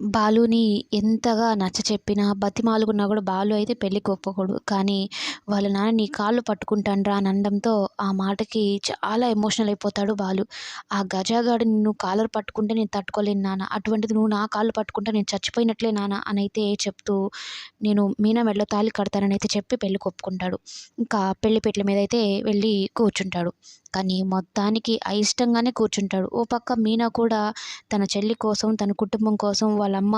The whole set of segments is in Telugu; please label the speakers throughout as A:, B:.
A: బాలుని ఎంతగా నచ్చ చెప్పినా బతిమాలుకున్నా కూడా బాలు అయితే పెళ్ళికి ఒప్పుకోడు కానీ వాళ్ళ నాన్న నీ కాళ్ళు పట్టుకుంటానురా అని అనడంతో ఆ మాటకి చాలా ఎమోషనల్ అయిపోతాడు బాలు. ఆ గజాగాడు నిన్ను కాలర్ పట్టుకుంటే నేను తట్టుకోలేను నాన్న. అటువంటిది నువ్వు నా కాళ్ళు పట్టుకుంటే నేను చచ్చిపోయినట్లే నాన్న అని అయితే చెప్తూ నేను మీనా మెడలో తాళి కడతానని అయితే చెప్పి పెళ్ళికి ఒప్పుకుంటాడు ఇంకా పెళ్ళిపీటల మీద అయితే వెళ్ళి కూర్చుంటాడు. కానీ మొత్తానికి అయిష్టంగానే కూర్చుంటాడు. ఓ పక్క మీనా కూడా తన చెల్లి కోసం తన కుటుంబం కోసం వాళ్ళ అమ్మ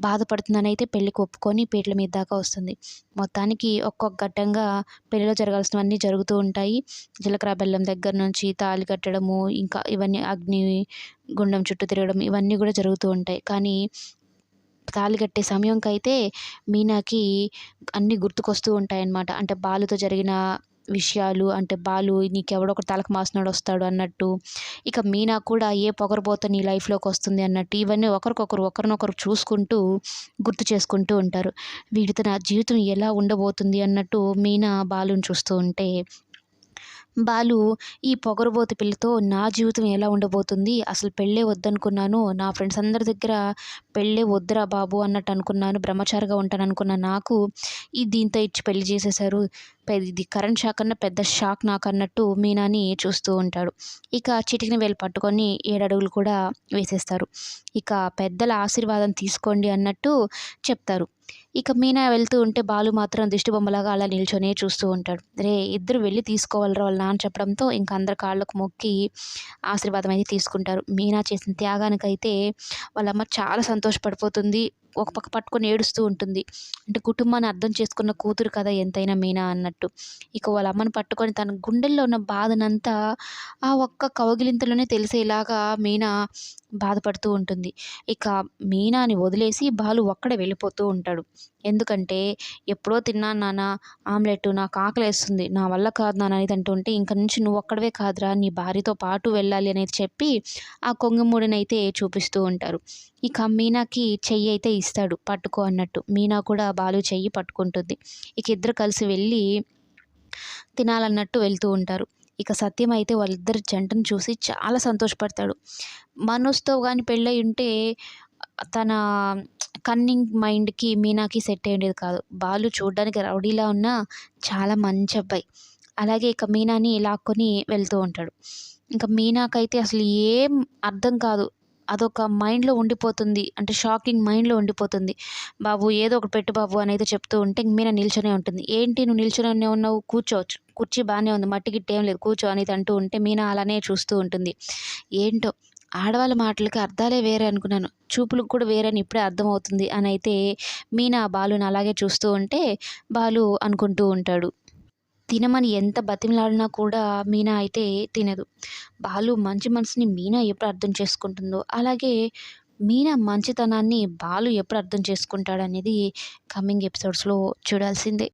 A: బాధపడుతుందని అయితే పెళ్ళికి ఒప్పుకొని పీటల మీద దాకా వస్తుంది. మొత్తానికి ఒక్కొక్క ఘట్టంగా పెళ్ళిలో జరగాల్సినవన్నీ జరుగుతూ ఉంటాయి. జీలకర్ర బెల్లం దగ్గర నుంచి తాళి కట్టడము ఇంకా ఇవన్నీ అగ్ని గుండం చుట్టూ తిరగడం ఇవన్నీ కూడా జరుగుతూ ఉంటాయి. కానీ తాళి కట్టే సమయంకైతే మీనాకి అన్నీ గుర్తుకొస్తూ ఉంటాయన్నమాట. అంటే బాలుతో జరిగిన విషయాలు అంటే బాలు నీకెవడో ఒకటి తలకు మాసినోడు వస్తాడు అన్నట్టు. ఇక మీనా కూడా ఏ పొగరబోత నీ లైఫ్లోకి వస్తుంది అన్నట్టు ఇవన్నీ ఒకరికొకరు ఒకరినొకరు చూసుకుంటూ గుర్తు చేసుకుంటూ ఉంటారు. వీడితో నా జీవితం ఎలా ఉండబోతుంది అన్నట్టు మీనా బాలుని చూస్తూ ఉంటే బాలు ఈ పొగరుబోతు పిల్లతో నా జీవితం ఎలా ఉండబోతుంది? అసలు పెళ్ళే వద్దనుకున్నాను. నా ఫ్రెండ్స్ అందరి దగ్గర పెళ్ళే వద్దురా బాబు అన్నట్టు అనుకున్నాను. బ్రహ్మచారిగా ఉంటాను అనుకున్న నాకు ఈ దీంతో ఇచ్చి పెళ్ళి చేసేసారు ఇది కరెంట్ షాక్ అన్న పెద్ద షాక్ నాకు అన్నట్టు మీనాని చూస్తూ ఉంటాడు. ఇక చిటికిన వేలు పట్టుకొని ఏడడుగులు కూడా వేసేస్తారు. ఇక పెద్దల ఆశీర్వాదం తీసుకోండి అన్నట్టు చెప్తారు. ఇక మీనా వెళ్తూ ఉంటే బాలు మాత్రం దిష్టిబొమ్మలాగా అలా నిల్చొనే చూస్తూ ఉంటాడు. రే ఇద్దరు వెళ్ళి తీసుకోవాలరా వాళ్ళ నాన్న చెప్పడంతో ఇంక అందరు కాళ్ళకు మొక్కి ఆశీర్వాదం అయితే తీసుకుంటారు. మీనా చేసిన త్యాగానికైతే వాళ్ళమ్మ చాలా సంతోషపడిపోతుంది. ఒక పక్క పట్టుకొని ఏడుస్తూ ఉంటుంది. అంటే కుటుంబాన్ని అర్థం చేసుకున్న కూతురు కదా ఎంతైనా మీనా అన్నట్టు. ఇక వాళ్ళ అమ్మని పట్టుకొని తన గుండెల్లో ఉన్న బాధనంతా ఆ ఒక్క కవగిలింతలోనే తెలిసేలాగా మీనా బాధపడుతూ ఉంటుంది. ఇక మీనాని వదిలేసి బాలు ఒక్కడే వెళ్ళిపోతూ ఉంటాడు. ఎందుకంటే ఎప్పుడో తిన్నాను నాన్న ఆమ్లెట్ నాకు ఆకలేస్తుంది. నా వల్ల కాదు నాన్న అనేది అంటుంటే ఇంక నుంచి నువ్వు ఒక్కడవే కాదురా నీ భార్యతో పాటు వెళ్ళాలి అనేది చెప్పి ఆ కొంగమూడినైతే చూపిస్తూ ఉంటారు. ఇక మీనాకి చెయ్యి అయితే ఇస్తాడు పట్టుకో అన్నట్టు. మీనా కూడా బాలు చెయ్యి పట్టుకుంటుంది. ఇక ఇద్దరు కలిసి వెళ్ళి తినాలన్నట్టు వెళ్తూ ఉంటారు. ఇక సత్యం అయితే వాళ్ళిద్దరు జంటను చూసి చాలా సంతోషపడతాడు. మనోజ్తో కానీ పెళ్ళై ఉంటే తన కన్నింగ్ మైండ్కి మీనాకి సెట్ అయ్యేది కాదు. బాలు చూడడానికి రౌడీలా ఉన్న చాలా మంచి అబ్బాయి. అలాగే ఇక మీనాని లాక్కొని వెళ్తూ ఉంటాడు. ఇంకా మీనాకైతే అసలు ఏం అర్థం కాదు. అదొక మైండ్లో ఉండిపోతుంది. అంటే షాకింగ్ మైండ్లో ఉండిపోతుంది. బాబు ఏదో ఒకటి పెట్టు బాబు అని అయితే చెప్తూ ఉంటే మీనా నిల్చొనే ఉంటుంది. ఏంటి నువ్వు నిల్చొనే ఉన్నావు? కూర్చోవచ్చు కుర్చీ బాగానే ఉంది. మట్టి గిట్టి ఏం లేదు. కూర్చో అనేది అంటూ ఉంటే మీనా అలానే చూస్తూ ఉంటుంది. ఏంటో? ఆడవాళ్ళ మాటలకి అర్థాలే వేరే అనుకున్నాను. చూపులకు కూడా వేరే అని ఇప్పుడే అర్థమవుతుంది. అని అయితే మీనా బాలుని అలాగే చూస్తూ ఉంటే బాలు అనుకుంటూ ఉంటాడు. తినమని ఎంత బతిమలాడినా కూడా మీనా అయితే తినదు. బాలు మంచి మనసుని మీనా ఎప్పుడు అర్థం చేసుకుంటుందో అలాగే మీనా మంచితనాన్ని బాలు ఎప్పుడు అర్థం చేసుకుంటాడనేది కమింగ్ ఎపిసోడ్స్లో చూడాల్సిందే.